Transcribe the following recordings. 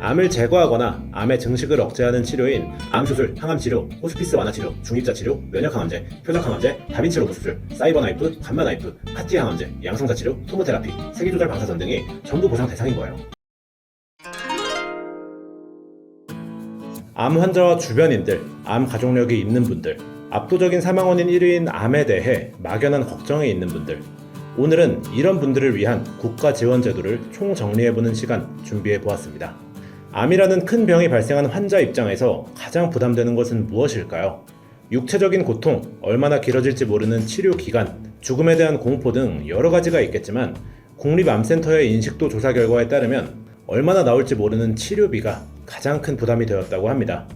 암을 제거하거나 암의 증식을 억제하는 치료인 암수술, 항암치료, 호스피스 완화치료, 중입자 치료, 면역항암제, 표적항암제, 다빈치 로봇 수술, 사이버 나이프, 감마 나이프, 카티 항암제, 양성자 치료, 토모테라피, 세기조절 방사선 등이 전부 보상 대상인 거예요. 암 환자와 주변인들, 암 가족력이 있는 분들, 압도적인 사망 원인 1위인 암에 대해 막연한 걱정이 있는 분들, 오늘은 이런 분들을 위한 국가 지원 제도를 총 정리해보는 시간 준비해 보았습니다. 암이라는 큰 병이 발생한 환자 입장에서 가장 부담되는 것은 무엇일까요? 육체적인 고통, 얼마나 길어질지 모르는 치료 기간, 죽음에 대한 공포 등 여러 가지가 있겠지만 국립암센터의 인식도 조사 결과에 따르면 얼마나 나올지 모르는 치료비가 가장 큰 부담이 되었다고 합니다.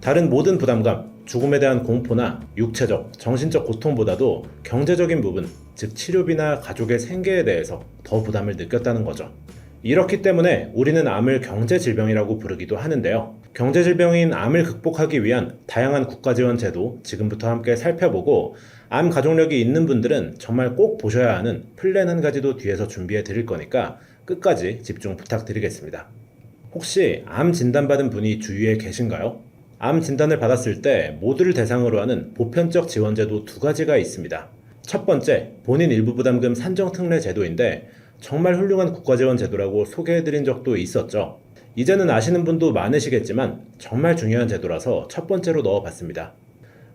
다른 모든 부담감, 죽음에 대한 공포나 육체적, 정신적 고통보다도 경제적인 부분, 즉 치료비나 가족의 생계에 대해서 더 부담을 느꼈다는 거죠. 이렇기 때문에 우리는 암을 경제 질병이라고 부르기도 하는데요. 경제 질병인 암을 극복하기 위한 다양한 국가 지원 제도 지금부터 함께 살펴보고 암 가족력이 있는 분들은 정말 꼭 보셔야 하는 플랜 한 가지도 뒤에서 준비해 드릴 거니까 끝까지 집중 부탁드리겠습니다. 혹시 암 진단받은 분이 주위에 계신가요? 암 진단을 받았을 때 모두를 대상으로 하는 보편적 지원제도 두 가지가 있습니다. 첫 번째, 본인 일부 부담금 산정 특례 제도인데 정말 훌륭한 국가 지원 제도라고 소개해드린 적도 있었죠. 이제는 아시는 분도 많으시겠지만 정말 중요한 제도라서 첫 번째로 넣어봤습니다.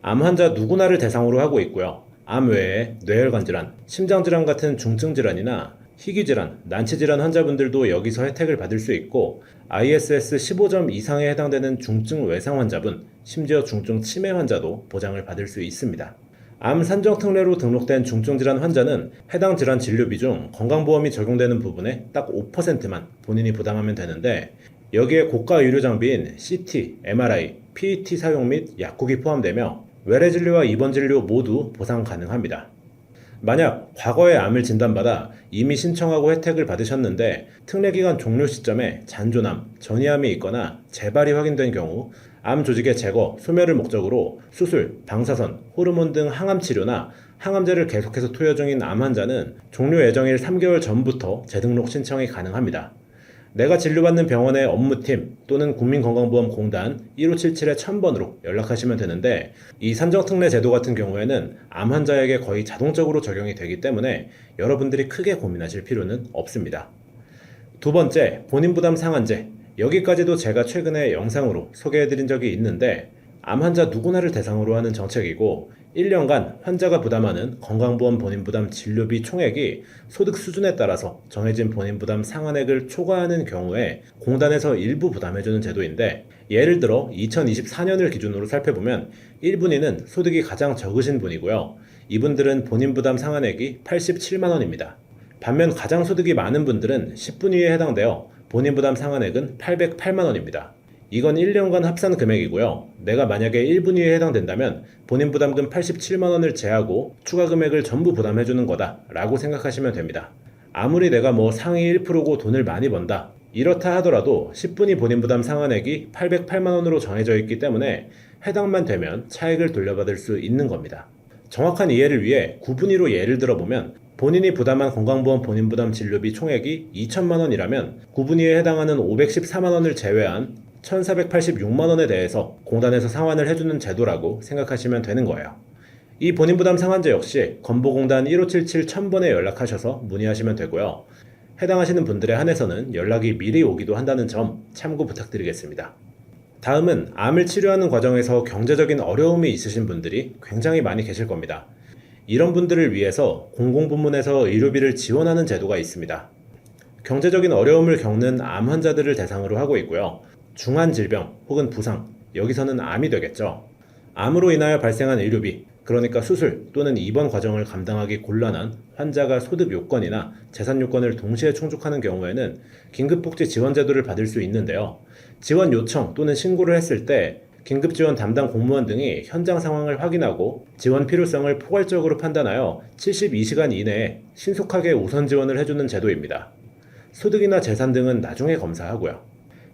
암 환자 누구나를 대상으로 하고 있고요. 암 외에 뇌혈관 질환, 심장 질환 같은 중증 질환이나 희귀 질환, 난치 질환 환자분들도 여기서 혜택을 받을 수 있고 ISS 15점 이상에 해당되는 중증 외상 환자분, 심지어 중증 치매 환자도 보장을 받을 수 있습니다. 암 산정 특례로 등록된 중증 질환 환자는 해당 질환 진료비 중 건강보험이 적용되는 부분에 딱 5%만 본인이 부담하면 되는데 여기에 고가 의료 장비인 CT, MRI, PET 사용 및 약국이 포함되며 외래 진료와 입원 진료 모두 보상 가능합니다. 만약 과거에 암을 진단받아 이미 신청하고 혜택을 받으셨는데 특례 기간 종료 시점에 잔존암, 전이암이 있거나 재발이 확인된 경우 암 조직의 제거, 소멸을 목적으로 수술, 방사선, 호르몬 등 항암 치료나 항암제를 계속해서 투여 중인 암 환자는 종료 예정일 3개월 전부터 재등록 신청이 가능합니다. 내가 진료받는 병원의 업무팀 또는 국민건강보험공단 1577의 1000번으로 연락하시면 되는데 이 산정특례 제도 같은 경우에는 암 환자에게 거의 자동적으로 적용이 되기 때문에 여러분들이 크게 고민하실 필요는 없습니다. 두 번째, 본인 부담 상한제. 여기까지도 제가 최근에 영상으로 소개해드린 적이 있는데 암 환자 누구나를 대상으로 하는 정책이고 1년간 환자가 부담하는 건강보험 본인 부담 진료비 총액이 소득 수준에 따라서 정해진 본인 부담 상한액을 초과하는 경우에 공단에서 일부 부담해주는 제도인데 예를 들어 2024년을 기준으로 살펴보면 1분위는 소득이 가장 적으신 분이고요. 이분들은 본인 부담 상한액이 87만원입니다. 반면 가장 소득이 많은 분들은 10분위에 해당되어 본인 부담 상한액은 808만원입니다. 이건 1년간 합산 금액이고요. 내가 만약에 1분위에 해당된다면 본인 부담금 87만원을 제하고 추가 금액을 전부 부담해주는 거다 라고 생각하시면 됩니다. 아무리 내가 뭐 상위 1%고 돈을 많이 번다 이렇다 하더라도 10분위 본인 부담 상한액이 808만원으로 정해져 있기 때문에 해당만 되면 차액을 돌려받을 수 있는 겁니다. 정확한 이해를 위해 9분위로 예를 들어보면 본인이 부담한 건강보험 본인 부담 진료비 총액이 2천만 원이라면 9분위에 해당하는 514만 원을 제외한 1,486만 원에 대해서 공단에서 상환을 해주는 제도라고 생각하시면 되는 거예요. 이 본인 부담 상환제 역시 건보공단 1577 1000번에 연락하셔서 문의하시면 되고요. 해당하시는 분들에 한해서는 연락이 미리 오기도 한다는 점 참고 부탁드리겠습니다. 다음은 암을 치료하는 과정에서 경제적인 어려움이 있으신 분들이 굉장히 많이 계실 겁니다. 이런 분들을 위해서 공공부문에서 의료비를 지원하는 제도가 있습니다. 경제적인 어려움을 겪는 암 환자들을 대상으로 하고 있고요. 중한 질병 혹은 부상, 여기서는 암이 되겠죠. 암으로 인하여 발생한 의료비, 그러니까 수술 또는 입원 과정을 감당하기 곤란한 환자가 소득 요건이나 재산 요건을 동시에 충족하는 경우에는 긴급복지 지원제도를 받을 수 있는데요. 지원 요청 또는 신고를 했을 때 긴급지원 담당 공무원 등이 현장 상황을 확인하고 지원 필요성을 포괄적으로 판단하여 72시간 이내에 신속하게 우선 지원을 해주는 제도입니다. 소득이나 재산 등은 나중에 검사하고요.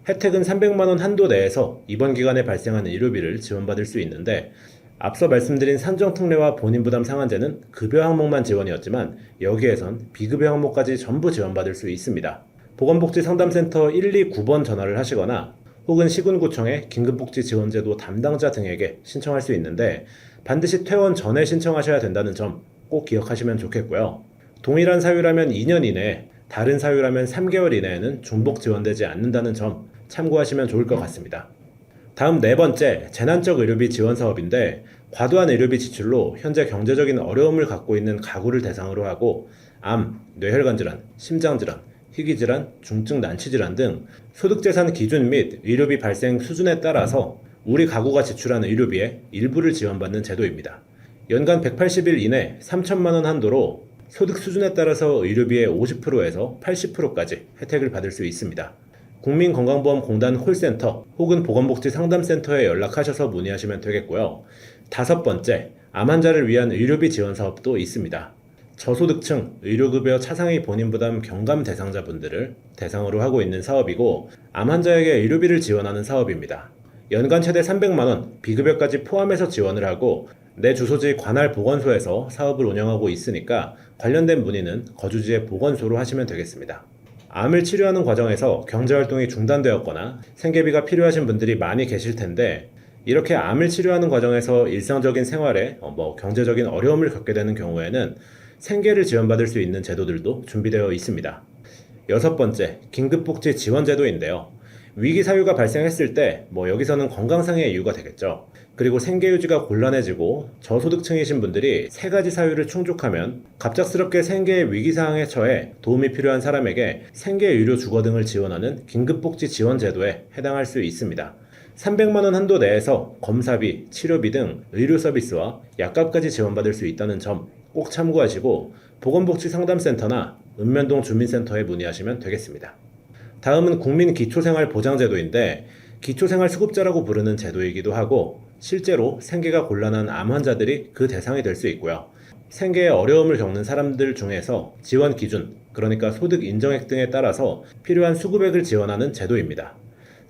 혜택은 300만 원 한도 내에서 이번 기간에 발생한 의료비를 지원받을 수 있는데 앞서 말씀드린 산정특례와 본인 부담 상한제는 급여 항목만 지원이었지만 여기에선 비급여 항목까지 전부 지원받을 수 있습니다. 보건복지 상담센터 129번 전화를 하시거나 혹은 시군구청의 긴급복지 지원제도 담당자 등에게 신청할 수 있는데 반드시 퇴원 전에 신청하셔야 된다는 점 꼭 기억하시면 좋겠고요. 동일한 사유라면 2년 이내에 다른 사유라면 3개월 이내에는 중복 지원되지 않는다는 점 참고하시면 좋을 것 같습니다. 다음 네 번째, 재난적 의료비 지원 사업인데 과도한 의료비 지출로 현재 경제적인 어려움을 갖고 있는 가구를 대상으로 하고 암, 뇌혈관 질환, 심장 질환, 희귀 질환, 중증 난치 질환 등 소득 재산 기준 및 의료비 발생 수준에 따라서 우리 가구가 지출한 의료비의 일부를 지원받는 제도입니다. 연간 180일 이내 3천만 원 한도로 소득 수준에 따라서 의료비의 50%에서 80%까지 혜택을 받을 수 있습니다. 국민건강보험공단 콜센터 혹은 보건복지 상담센터에 연락하셔서 문의하시면 되겠고요. 다섯 번째, 암 환자를 위한 의료비 지원 사업도 있습니다. 저소득층 의료급여 차상위 본인부담 경감 대상자분들을 대상으로 하고 있는 사업이고 암 환자에게 의료비를 지원하는 사업입니다. 연간 최대 300만원 비급여까지 포함해서 지원을 하고 내 주소지 관할 보건소에서 사업을 운영하고 있으니까 관련된 문의는 거주지의 보건소로 하시면 되겠습니다. 암을 치료하는 과정에서 경제활동이 중단되었거나 생계비가 필요하신 분들이 많이 계실 텐데 이렇게 암을 치료하는 과정에서 일상적인 생활에 어, 뭐 경제적인 어려움을 겪게 되는 경우에는 생계를 지원받을 수 있는 제도들도 준비되어 있습니다. 여섯 번째, 긴급복지 지원제도인데요. 위기 사유가 발생했을 때 뭐 여기서는 건강상의 이유가 되겠죠. 그리고 생계 유지가 곤란해지고 저소득층이신 분들이 세 가지 사유를 충족하면 갑작스럽게 생계의 위기 상황에 처해 도움이 필요한 사람에게 생계 의료 주거 등을 지원하는 긴급복지 지원 제도에 해당할 수 있습니다. 300만 원 한도 내에서 검사비, 치료비 등 의료 서비스와 약값까지 지원받을 수 있다는 점 꼭 참고하시고 보건복지 상담센터나 읍면동 주민센터에 문의하시면 되겠습니다. 다음은 국민 기초생활보장제도인데 기초생활수급자라고 부르는 제도이기도 하고 실제로 생계가 곤란한 암 환자들이 그 대상이 될 수 있고요. 생계에 어려움을 겪는 사람들 중에서 지원 기준, 그러니까 소득 인정액 등에 따라서 필요한 수급액을 지원하는 제도입니다.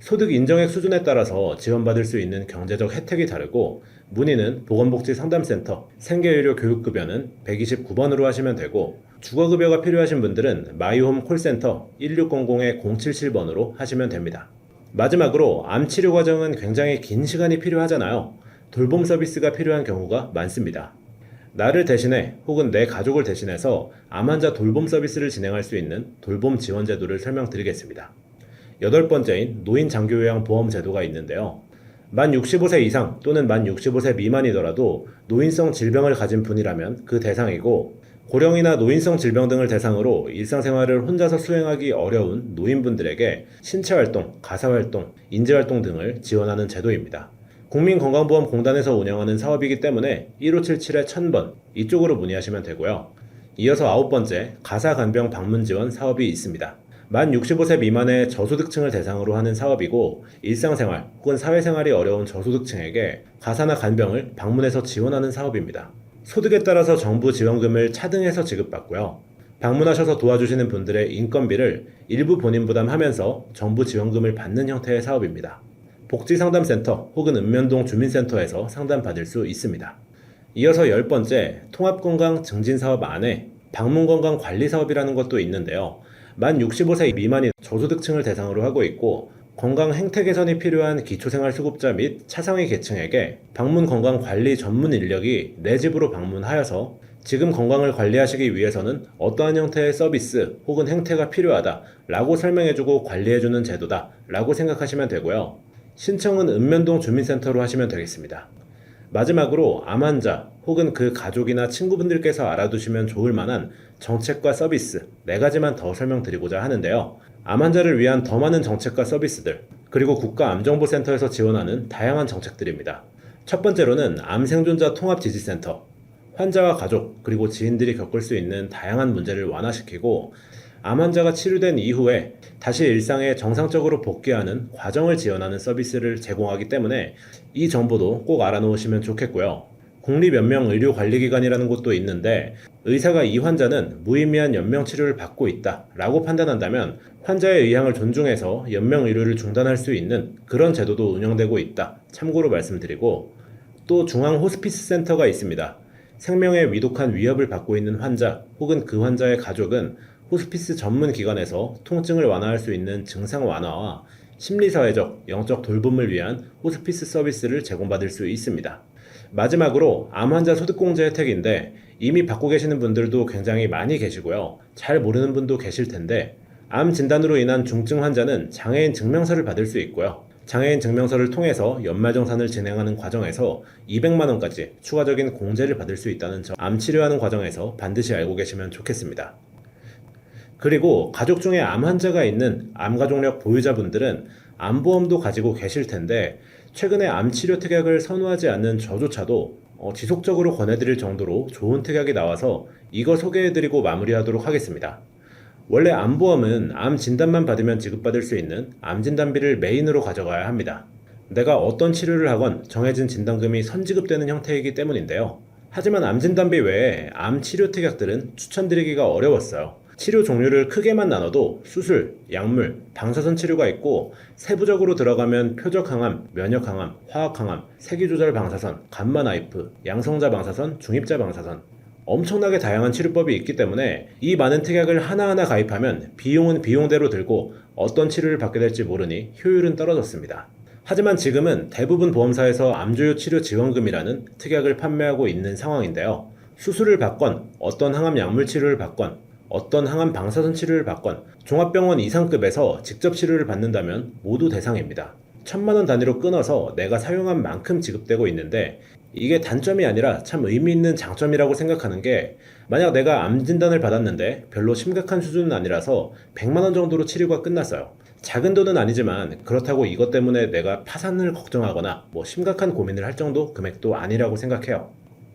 소득 인정액 수준에 따라서 지원받을 수 있는 경제적 혜택이 다르고 문의는 보건복지 상담센터 생계의료 교육급여는 129번으로 하시면 되고 주거급여가 필요하신 분들은 마이홈 콜센터 1600-077번으로 하시면 됩니다. 마지막으로 암 치료 과정은 굉장히 긴 시간이 필요하잖아요. 돌봄 서비스가 필요한 경우가 많습니다. 나를 대신해 혹은 내 가족을 대신해서 암 환자 돌봄 서비스를 진행할 수 있는 돌봄 지원 제도를 설명드리겠습니다. 여덟 번째인 노인 장기요양 보험 제도가 있는데요. 만 65세 이상 또는 만 65세 미만이더라도 노인성 질병을 가진 분이라면 그 대상이고 고령이나 노인성 질병 등을 대상으로 일상생활을 혼자서 수행하기 어려운 노인분들에게 신체활동, 가사활동, 인재활동 등을 지원하는 제도입니다. 국민건강보험공단에서 운영하는 사업이기 때문에 1577-1000번 이쪽으로 문의하시면 되고요. 이어서 아홉 번째 가사간병 방문 지원 사업이 있습니다. 만 65세 미만의 저소득층을 대상으로 하는 사업이고 일상생활 혹은 사회생활이 어려운 저소득층에게 가사나 간병을 방문해서 지원하는 사업입니다. 소득에 따라서 정부 지원금을 차등해서 지급받고요. 방문하셔서 도와주시는 분들의 인건비를 일부 본인 부담하면서 정부 지원금을 받는 형태의 사업입니다. 복지상담센터 혹은 읍면동 주민센터에서 상담받을 수 있습니다. 이어서 열 번째 통합건강 증진사업 안에 방문건강관리사업이라는 것도 있는데요. 만 65세 미만인 저소득층을 대상으로 하고 있고 건강 행태 개선이 필요한 기초생활수급자 및 차상위 계층에게 방문 건강 관리 전문 인력이 내 집으로 방문하여서 지금 건강을 관리하시기 위해서는 어떠한 형태의 서비스 혹은 행태가 필요하다 라고 설명해주고 관리해주는 제도다 라고 생각하시면 되고요. 신청은 읍면동 주민센터로 하시면 되겠습니다. 마지막으로 암 환자 혹은 그 가족이나 친구분들께서 알아두시면 좋을 만한 정책과 서비스 네 가지만 더 설명드리고자 하는데요. 암 환자를 위한 더 많은 정책과 서비스들 그리고 국가암정보센터에서 지원하는 다양한 정책들입니다. 첫 번째로는 암 생존자 통합 지지센터 환자와 가족 그리고 지인들이 겪을 수 있는 다양한 문제를 완화시키고 암 환자가 치료된 이후에 다시 일상에 정상적으로 복귀하는 과정을 지원하는 서비스를 제공하기 때문에 이 정보도 꼭 알아놓으시면 좋겠고요. 국립 연명 의료관리기관이라는 곳도 있는데 의사가 이 환자는 무의미한 연명 치료를 받고 있다 라고 판단한다면 환자의 의향을 존중해서 연명 의료를 중단할 수 있는 그런 제도도 운영되고 있다 참고로 말씀드리고 또 중앙 호스피스 센터가 있습니다. 생명에 위독한 위협을 받고 있는 환자 혹은 그 환자의 가족은 호스피스 전문 기관에서 통증을 완화할 수 있는 증상 완화와 심리사회적, 영적 돌봄을 위한 호스피스 서비스를 제공받을 수 있습니다. 마지막으로 암 환자 소득공제 혜택인데 이미 받고 계시는 분들도 굉장히 많이 계시고요. 잘 모르는 분도 계실 텐데 암 진단으로 인한 중증 환자는 장애인 증명서를 받을 수 있고요. 장애인 증명서를 통해서 연말정산을 진행하는 과정에서 200만 원까지 추가적인 공제를 받을 수 있다는 점, 암 치료하는 과정에서 반드시 알고 계시면 좋겠습니다. 그리고 가족 중에 암 환자가 있는 암가족력 보유자분들은 암보험도 가지고 계실 텐데 최근에 암 치료 특약을 선호하지 않는 저조차도 어, 지속적으로 권해드릴 정도로 좋은 특약이 나와서 이거 소개해드리고 마무리하도록 하겠습니다. 원래 암보험은 암 진단만 받으면 지급받을 수 있는 암 진단비를 메인으로 가져가야 합니다. 내가 어떤 치료를 하건 정해진 진단금이 선지급되는 형태이기 때문인데요. 하지만 암 진단비 외에 암 치료 특약들은 추천드리기가 어려웠어요. 치료 종류를 크게만 나눠도 수술, 약물, 방사선 치료가 있고 세부적으로 들어가면 표적 항암, 면역 항암, 화학 항암, 세기 조절 방사선, 감마 나이프, 양성자 방사선, 중입자 방사선 엄청나게 다양한 치료법이 있기 때문에 이 많은 특약을 하나하나 가입하면 비용은 비용대로 들고 어떤 치료를 받게 될지 모르니 효율은 떨어졌습니다. 하지만 지금은 대부분 보험사에서 암조효 치료 지원금이라는 특약을 판매하고 있는 상황인데요. 수술을 받건 어떤 항암 약물 치료를 받건 어떤 항암 방사선 치료를 받건 종합병원 이상급에서 직접 치료를 받는다면 모두 대상입니다. 천만 원 단위로 끊어서 내가 사용한 만큼 지급되고 있는데 이게 단점이 아니라 참 의미 있는 장점이라고 생각하는 게 만약 내가 암 진단을 받았는데 별로 심각한 수준은 아니라서 100만 원 정도로 치료가 끝났어요. 작은 돈은 아니지만 그렇다고 이것 때문에 내가 파산을 걱정하거나 뭐 심각한 고민을 할 정도 금액도 아니라고 생각해요.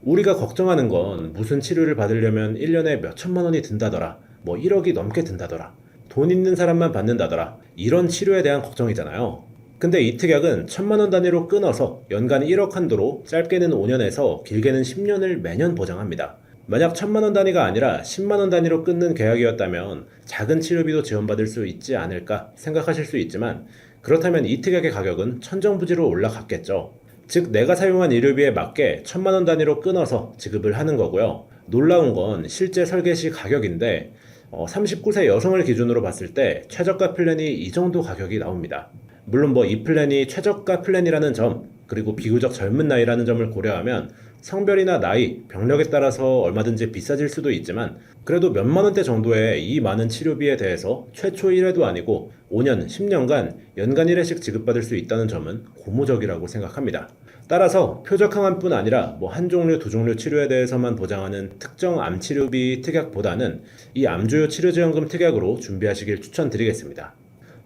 우리가 걱정하는 건 무슨 치료를 받으려면 1년에 몇 천만 원이 든다더라. 뭐 1억이 넘게 든다더라. 돈 있는 사람만 받는다더라. 이런 치료에 대한 걱정이잖아요. 근데 이 특약은 천만 원 단위로 끊어서 연간 1억 한도로 짧게는 5년에서 길게는 10년을 매년 보장합니다. 만약 천만 원 단위가 아니라 10만 원 단위로 끊는 계약이었다면 작은 치료비도 지원받을 수 있지 않을까 생각하실 수 있지만 그렇다면 이 특약의 가격은 천정부지로 올라갔겠죠. 즉 내가 사용한 의료비에 맞게 천만 원 단위로 끊어서 지급을 하는 거고요. 놀라운 건 실제 설계 시 가격인데 어, 39세 여성을 기준으로 봤을 때 최저가 플랜이 이 정도 가격이 나옵니다. 물론 뭐 이 플랜이 최저가 플랜이라는 점 그리고 비교적 젊은 나이라는 점을 고려하면 성별이나 나이, 병력에 따라서 얼마든지 비싸질 수도 있지만 그래도 몇만 원대 정도의 이 많은 치료비에 대해서 최초 1회도 아니고 5년, 10년간 연간 1회씩 지급받을 수 있다는 점은 고무적이라고 생각합니다. 따라서 표적 항암뿐 아니라 뭐 한 종류, 두 종류 치료에 대해서만 보장하는 특정 암 치료비 특약보다는 이 암주요 치료지원금 특약으로 준비하시길 추천드리겠습니다.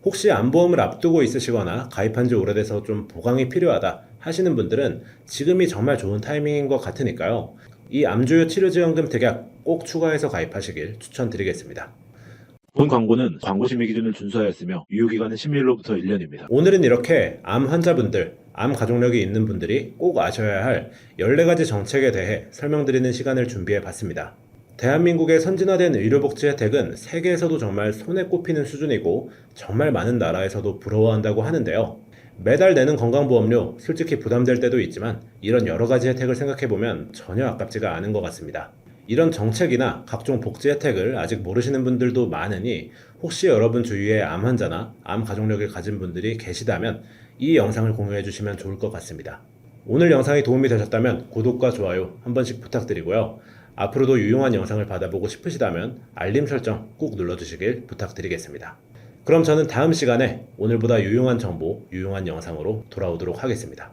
혹시 암보험을 앞두고 있으시거나 가입한 지 오래돼서 좀 보강이 필요하다 하시는 분들은 지금이 정말 좋은 타이밍인 것 같으니까요. 이 암주요 치료지원금 특약 꼭 추가해서 가입하시길 추천드리겠습니다. 본 광고는 광고 심의 기준을 준수하였으며 유효기간은 10일로부터 1년입니다. 오늘은 이렇게 암 환자분들, 암 가족력이 있는 분들이 꼭 아셔야 할 14가지 정책에 대해 설명드리는 시간을 준비해 봤습니다. 대한민국의 선진화된 의료복지 혜택은 세계에서도 정말 손에 꼽히는 수준이고 정말 많은 나라에서도 부러워한다고 하는데요. 매달 내는 건강보험료 솔직히 부담될 때도 있지만 이런 여러 가지 혜택을 생각해보면 전혀 아깝지가 않은 것 같습니다. 이런 정책이나 각종 복지 혜택을 아직 모르시는 분들도 많으니 혹시 여러분 주위에 암 환자나 암 가족력을 가진 분들이 계시다면 이 영상을 공유해 주시면 좋을 것 같습니다. 오늘 영상이 도움이 되셨다면 구독과 좋아요 한 번씩 부탁드리고요. 앞으로도 유용한 영상을 받아보고 싶으시다면 알림 설정 꼭 눌러주시길 부탁드리겠습니다. 그럼 저는 다음 시간에 오늘보다 유용한 정보, 유용한 영상으로 돌아오도록 하겠습니다.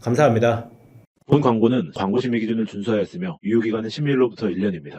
감사합니다. 본 광고는 광고 심의 기준을 준수하였으며 유효기간은 10일로부터 1년입니다.